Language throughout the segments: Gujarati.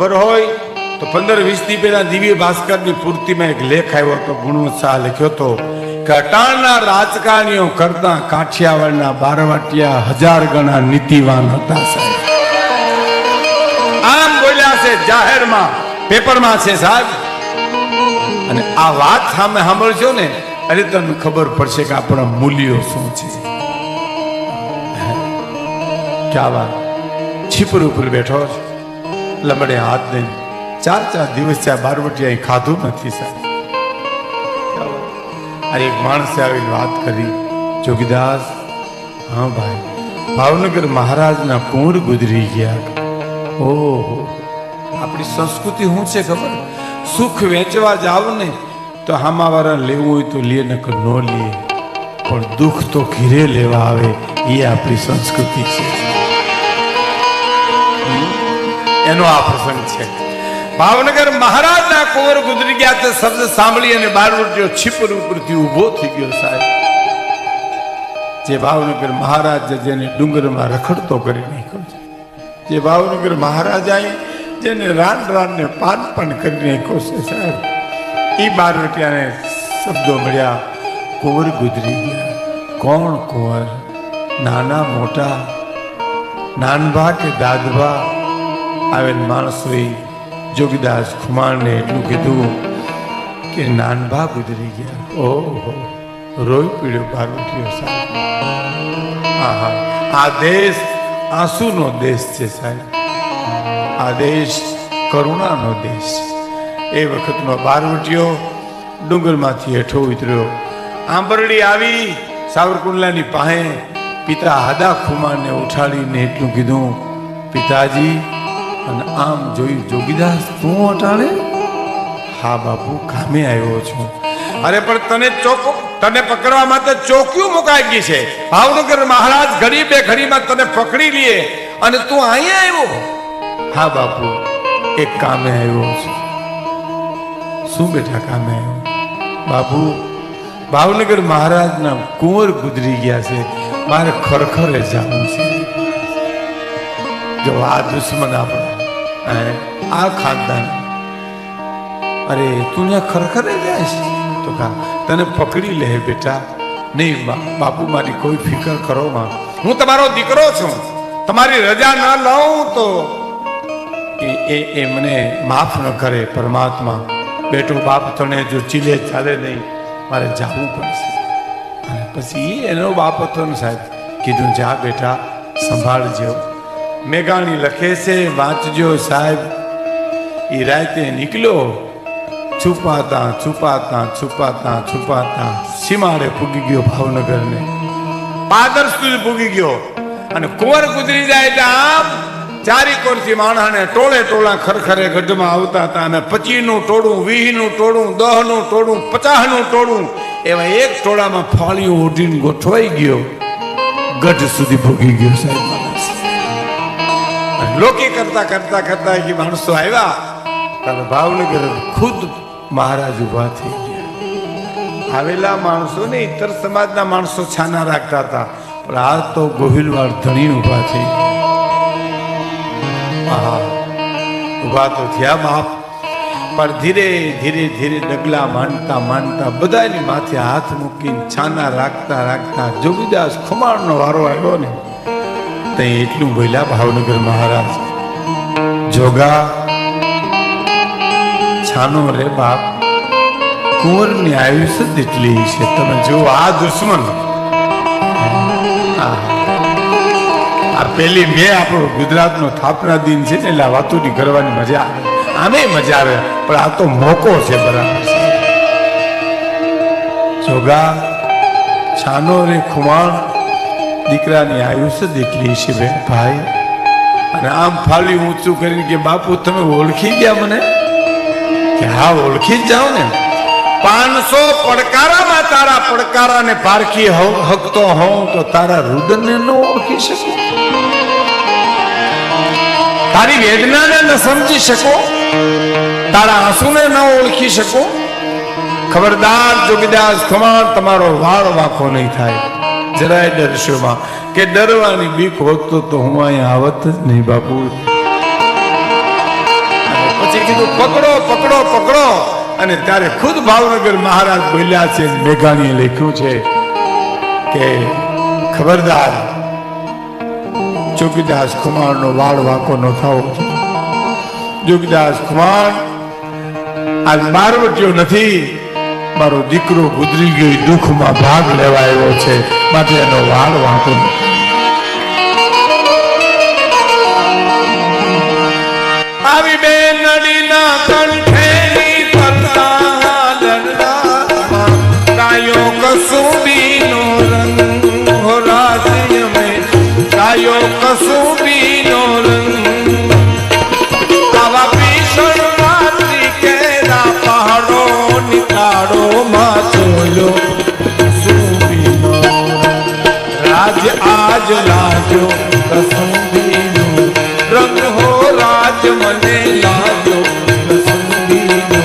ખબર હોય તો પંદર વીસ દી પહેલા દિવ્ય ભાસ્કરની પૂર્તિમાં એક લેખ આવ્યો હતો ગુણવંત શાહ લખ્યો હતો કે અટાણના રાજકારણીઓ કરતા કાઠિયાવાડના બારવાટિયા હજાર ગણા નીતિવાન હતા આમ બોલ્યા છે જાહેરમાં, પેપરમાં છે સાહેબ. અને આ વાત સામે સાંભળજો ને અરે તમને ખબર પડશે કે આપણા મૂલ્યો શું છે. ક્યાં વાત? છીપર ઉપર બેઠો છે? લમડે હાથ દઈને ચાર ચાર દિવસ આ બારવટી અહીં ખાધું નથી સાહેબ. આ એક માણસે આવીને વાત કરી, જોગીદાસ, હા ભાઈ, ભાવનગર મહારાજના કુંડ ગુજરી ગયા. ઓહો, આપણી સંસ્કૃતિ શું છે ખબર? સુખ વેચવા જાવ ને તો હામાવાળા લેવું હોય તો લે, નકર ન લે. પણ દુઃખ તો ઘીરે લેવા આવે, એ આપણી સંસ્કૃતિ છે. એનો આ પ્રસંગ છે. ભાવનગર મહારાજના કુંવર ગુજરી ગયા તે શબ્દ સાંભળી અને બારવટીયો છીપર ઉપરથી ઊભો થઈ ગયો સાહેબ. જે ભાવનગર મહારાજ જેને ડુંગરમાં રખડતો કરી નાખ્યો છે. જે ભાવનગર મહારાજાએ જેને રાન રાનને પાન પણ કરી નાખ્યો છે સાહેબ. એ બારવટિયાને શબ્દો મળ્યા, કુંવર ગુજરી ગયા. કોણ કુંવર? નાના મોટા, નાનભા કે દાદભા? આવેલ માણસોએ જોગીદાસ ખુમાણને એટલું કીધું કે નાનભા ગુજરી ગયા. ઓહો રોઈ પીડ્યો બારવટીયો સાહેબ. આહા આ દેશ આંસુનો દેશ છે સાહેબ. આ દેશ કરુણાનો દેશ એ વખતનો બારવટીયો ડુંગરમાંથી હેઠો ઉતર્યો. આંબરડી આવી સાવરકુંડલાની પાસે પિતા હાદા ખુમારને ઉઠાડીને એટલું કીધું પિતાજી અને આમ જોયું જોગીદાસ તું અટાણે? હા બાપુ કામે આવ્યો છું. અરે પણ તને ચોક તને પકડવા માટે ચોક્યું મુકાઈ ગઈ છે. ભાવનગર મહારાજ ઘડી બે ઘડીમાં તને પકડી લઈએ અને તું અહીંયા આવ્યો. હા બાપુ એક કામે આવ્યો છું. શું બેટા કામે આવ્યો? બાપુ ભાવનગર મહારાજના કુંવર ગુજરી ગયા છે. મારે ખરખરે જવું છે. જો આ દુશ્મન આપણા આ ખાનદાન. અરે, તું ત્યાં ખરખરે જાય છે? તો કા તને પકડી લે બેટા. નહીં બાપુ મારી કોઈ ફિકર કરો, માં. હું તમારો દીકરો છું. તમારી રજા ન લઉં તો. એ એ મને માફ ન કરે પરમાત્મા. બેટો, બાપ તને જો ચીલે ચાલે નહીં, મારે જવું પડશે. પછી એનો બાપ હતો ને સાહેબ, કીધું, જા બેટા, સંભાળજો. મેઘાણી લખે છે, વાંચજો સાહેબ. એ રાતે નીકળ્યો. છુપાતા છુપાતા છુપાતા છુપાતા. સીમાડે પૂગી ગયો ભાવનગરને. પાદર સુધી પૂગી ગયો. અને કુંવર ગુજરી જાય એટલે આમ ચારી કોરથી માણસને ટોળે ટોળા ખરખરે ગઢમાં આવતા હતા. અને પચીનું ટોળું, વીસનું ટોળું, દહનું ટોળું, પચાસનું ટોળું એવા એક ટોળામાં ફાળીઓ ઉઠીને ગોઠવાઈ ગયો. ગઢ સુધી ભોગી ગયો સાહેબ. લોકી કરતા કરતા કરતા એ માણસો આવ્યા. અને ભાવનગર ખુદ મહારાજ ઊભા થઈ ગયા. આવેલા માણસો ને ઇતર સમાજના માણસો છાના રાખતા હતા. પણ આ તો ગોહિલવાડ ધણી ઊભા થઈ ગયા. ઊભા તો થયા બાપ. પણ ધીરે ધીરે ધીરે ડગલા માંડતા માંડતા બધાની માથે હાથ મૂકીને છાના રાખતા રાખતા જોગીદાસ ખુમાણનો વારો આવ્યો ને. તે એટલું બોલ્યા ભાવનગર મહારાજ. જોગા, છાનો રે બાપ, કુંવરની આયુષ્ય જ એટલી છે. તમે જો આ દુશ્મન. આ પેલી મે આપણો ગુજરાતનો થાપના દિન છે એટલે આ વાતોની કરવાની મજા આવે. આમે મજા આવે, પણ આ તો મોકો છે બરાબર. જોગા, છાનો રે ખુમાણ દીકરાની આયુષ્ય એટલી છે બેન. ભાઈ. અને આમ ફાલી ઊંચું કરીને કે બાપુ તમે ઓળખી ગયા મને? કે હા ઓળખી જ જાઓ ને. પાંચસો પડકારામાં તારા પડકારાને પારખી હકતો હોઉં તો તારા રુદનને ન ઓળખી શકું. તારી વેદનાને ન સમજી શકો. તારા આંસુને ન ઓળખી શકો. ખબરદાર જોગીદાસ ખમાણ તમારો વાળ વાંકો નહીં થાય. જરાય ડરશો કે ડરવાની બીક હોત તો હું અહીંયા આવત જ નહીં બાપુ. કીધું, પકડો પકડો પકડો. અને ત્યારે ખુદ ભાવનગર મહારાજ બોલ્યા છે, મેઘાણીએ લખ્યું છે કે, ખબરદાર, જોગીદાસ કુમારનો વાળ વાંકો ન થવો. જોગીદાસ કુમાર આજ બારવટીયો નથી, મારો દીકરો ગુજરી ગયો દુઃખમાં ભાગ લેવા આવ્યો છે. માટે એનો વાળ વાંકો નથી. આવી આજ લાગ્યો કસુંબીનો રંગ હો રાજ મને લાજો કસુંબીનો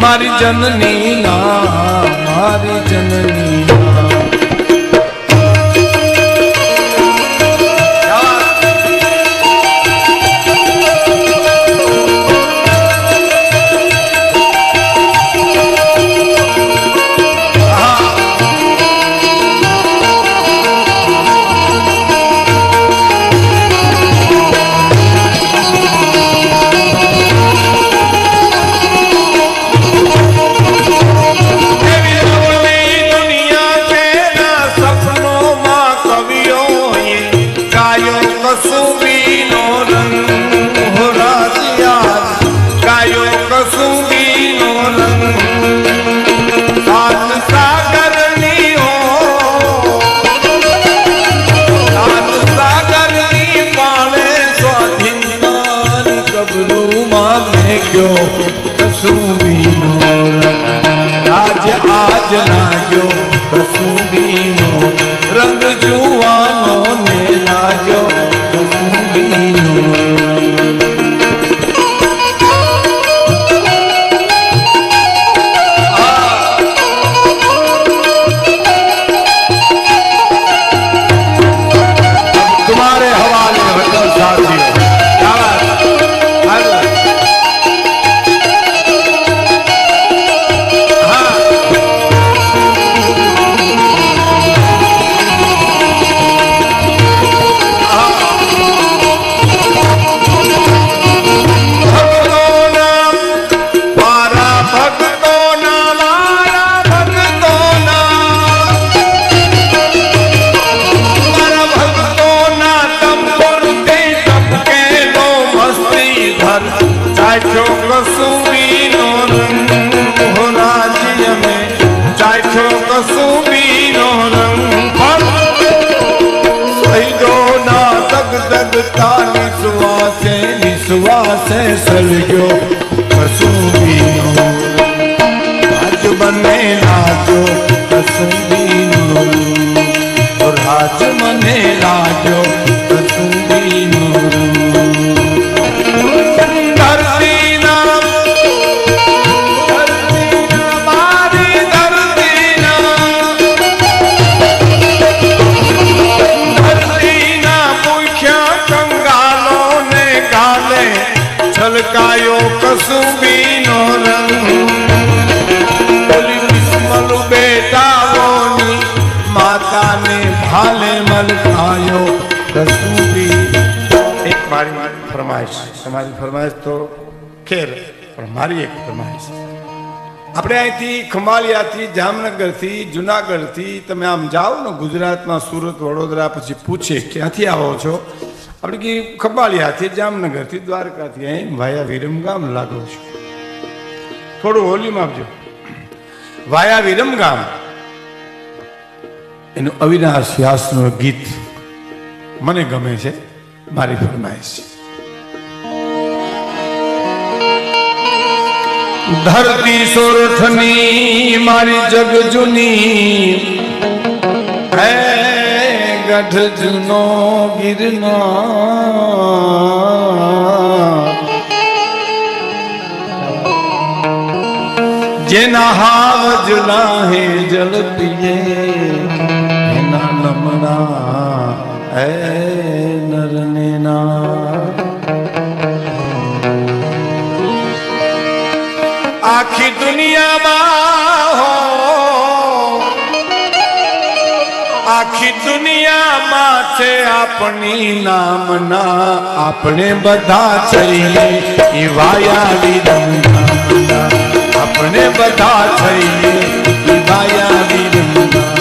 મારી જનની ના મારી જનની આજ લાગ્યો કસુંબીનો નિશ્વાસે સળગ્યો કસુંબીનો રાજ બને લાગ્યો કસુંબીનો રાજ મને લાગ્યો કસુંબીનો રંગ. બોલી બેટાઓની માતાને ભાલે મલકાયો કસુંબી. એક મારી ફરમાઈશ. તમારી ફરમાઈશ તો ખેર, પણ મારી એક ફરમાઈશ. આપણે અહીંથી ખમાલિયાથી જામનગરથી, જુનાગઢથી તમે આમ જાઓ ને ગુજરાતમાં, સુરત, વડોદરા, પછી પૂછે, ક્યાંથી આવો છો? આપણે કે ખંભાળિયાથી જામનગરથી દ્વારકાથી અહીં વાયા વિરમગામ લાગો છું. થોડું હોલીમાં આપજો. વાયા વિરમગામ. એનું અવિનાશ વ્યાસનું ગીત મને ગમે છે, મારી ફરમાઈશ ધરતી સોરઠની મારી જગ જૂની. ગઢ જૂનો ગિરનાર જેના હાજ લાહે જલ પીએ એના લમણા એ નરને આખી દુનિયામાં આખી દુનિયામાં છે આપણી નામના. આપણે બધા થઈએ ઈવાયાવી રંગના. આપણે બધા થઈએ ઈવાયાવી રંગના.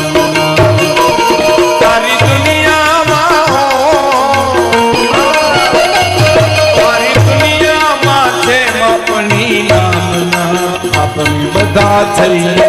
દુનિયામાં છે આપણી બધા થઈએ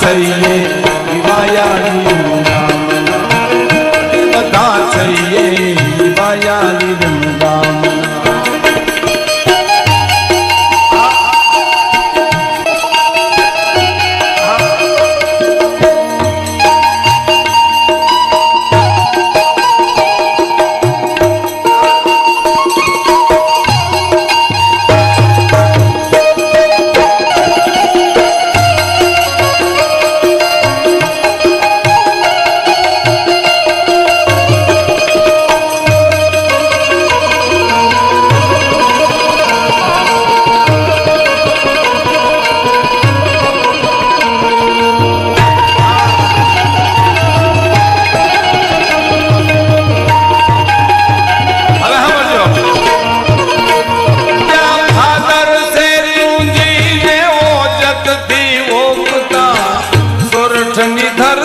થઈએ ব্যথার